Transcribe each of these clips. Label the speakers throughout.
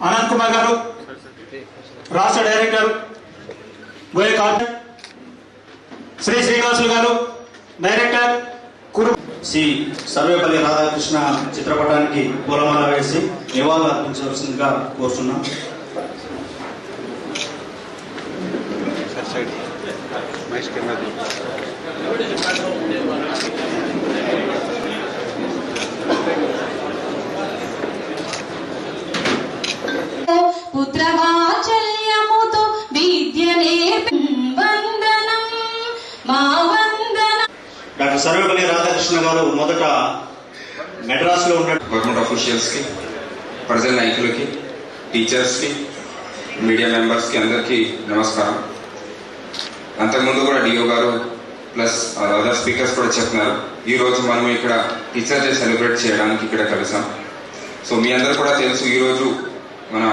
Speaker 1: అనంత్ కుమార్ గారు రాష్ట్ర డైరెక్టర్ బోయే కాంట్ శ్రీ శ్రీనివాసులు గారు డైరెక్టర్ కురు
Speaker 2: శ్రీ సర్వేపల్లి రాధాకృష్ణ చిత్రపటానికి పూలమాల వేసి నివాళులు అర్పించవలసిందిగా కోరుతున్నాం
Speaker 3: सर
Speaker 2: సర్వేపల్లి రాధాకృష్ణ గారు మొదట మెడ్రాస్లో ఉన్న
Speaker 4: గవర్నమెంట్ ఆఫీషియల్స్కి ప్రజల నాయకులకి టీచర్స్కి మీడియా మెంబర్స్కి అందరికీ నమస్కారం. అంతకుముందు కూడా డిఓ గారు ప్లస్ అదర్ స్పీకర్స్ కూడా చెప్తున్నారు ఈ రోజు మనం ఇక్కడ టీచర్ డే సెలబ్రేట్ చేయడానికి ఇక్కడ కలిసాం. సో మీ అందరు కూడా తెలుసు ఈ రోజు మన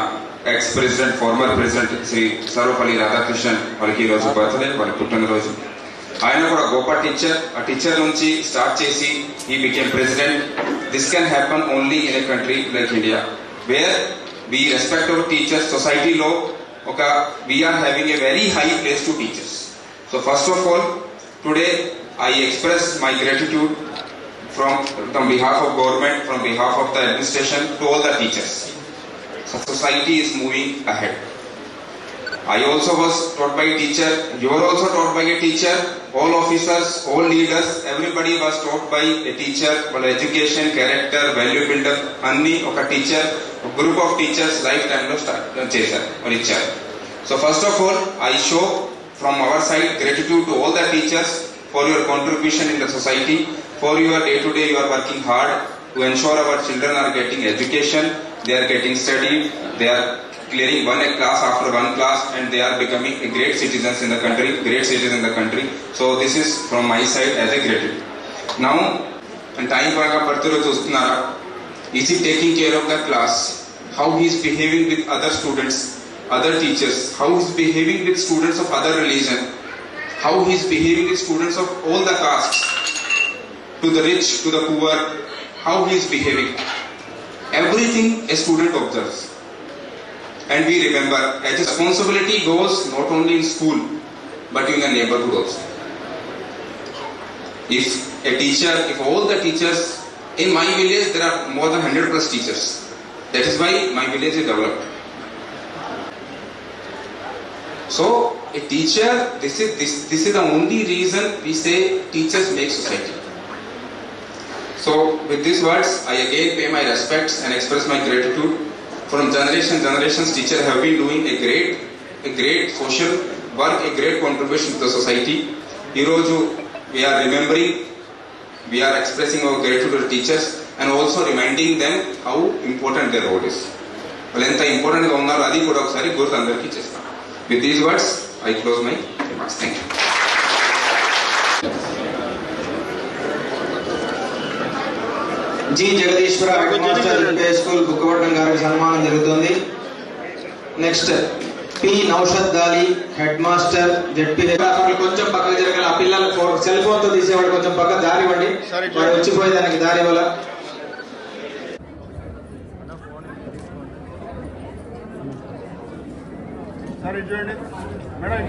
Speaker 4: ex president former president Shri Sarvepalli Radhakrishnan వాళ్ళకి ఈ రోజు బర్త్డే వాళ్ళ పుట్టినరోజు. ఆయన కూడా గొప్ప టీచర్ ఆ టీచర్ నుంచి స్టార్ట్ చేసి ఈ became president this can happen only in a country like India where we respect our teachers సొసైటీలో ఒక we are having a very high place to teachers so first of all today I express my gratitude from on behalf of government, from behalf of the administration to all the teachers. So society is moving ahead. I also was taught by a teacher. You were also taught by a teacher. All officers, all leaders, everybody was taught by a teacher. Well, education, character, value builder, అన్ని ఒక teacher group of teachers life టైంలో start చేశారు మరి ఇచ్చారు so first of all I show from our side gratitude to all the teachers for your contribution in the society for your day to day you are working hard to ensure our children are getting education, they are getting studied, they are clearing one class after one class and they are becoming great citizens in the country, great citizens in the country. So this is from my side as a gratitude. Now, time for the Tostunara, is he taking care of the class? How he is behaving with other students, other teachers? How he is behaving with students of other religion? How he is behaving with students of all the castes? To the rich, to the poor, how he is behaving? Everything a student observes. And we remember, as responsibility goes not only in school, but in the neighborhood also. If a teacher, if all the teachers, in my village there are more than 100 plus teachers. That is why my village is developed. So, a teacher, this is, this, this is the only reason we say teachers make society. So, with these words, I again pay my respects and express my gratitude. From generation generations, teachers have been doing a great, a great social work, a great contribution to the society. Hiroju, we are remembering, we are expressing our gratitude to the teachers and also reminding them how important their role is. వాళ్ళు ఎంత ఇంపార్టెంట్గా ఉన్నారో అది కూడా ఒకసారి గుర్తు అందరికీ చేస్తాం with these words I close my remarks thank you
Speaker 5: G Jagadishwara head master ZP school Bukkavaddam గారికి సన్మానం జరుగుతుంది. నెక్స్ట్ పి నౌషద్ గాలి హెడ్ మాస్టర్ జెడ్పీ కొంచెం పక్కకు జరగాలి. ఆ పిల్లలు సెల్ ఫోన్తో తీసేవాడు కొంచెం పక్క దారి ఇవ్వండి. వాడు వచ్చిపోయి దానికి దారి ఇవ్వాల?
Speaker 1: చూడండి. మేడం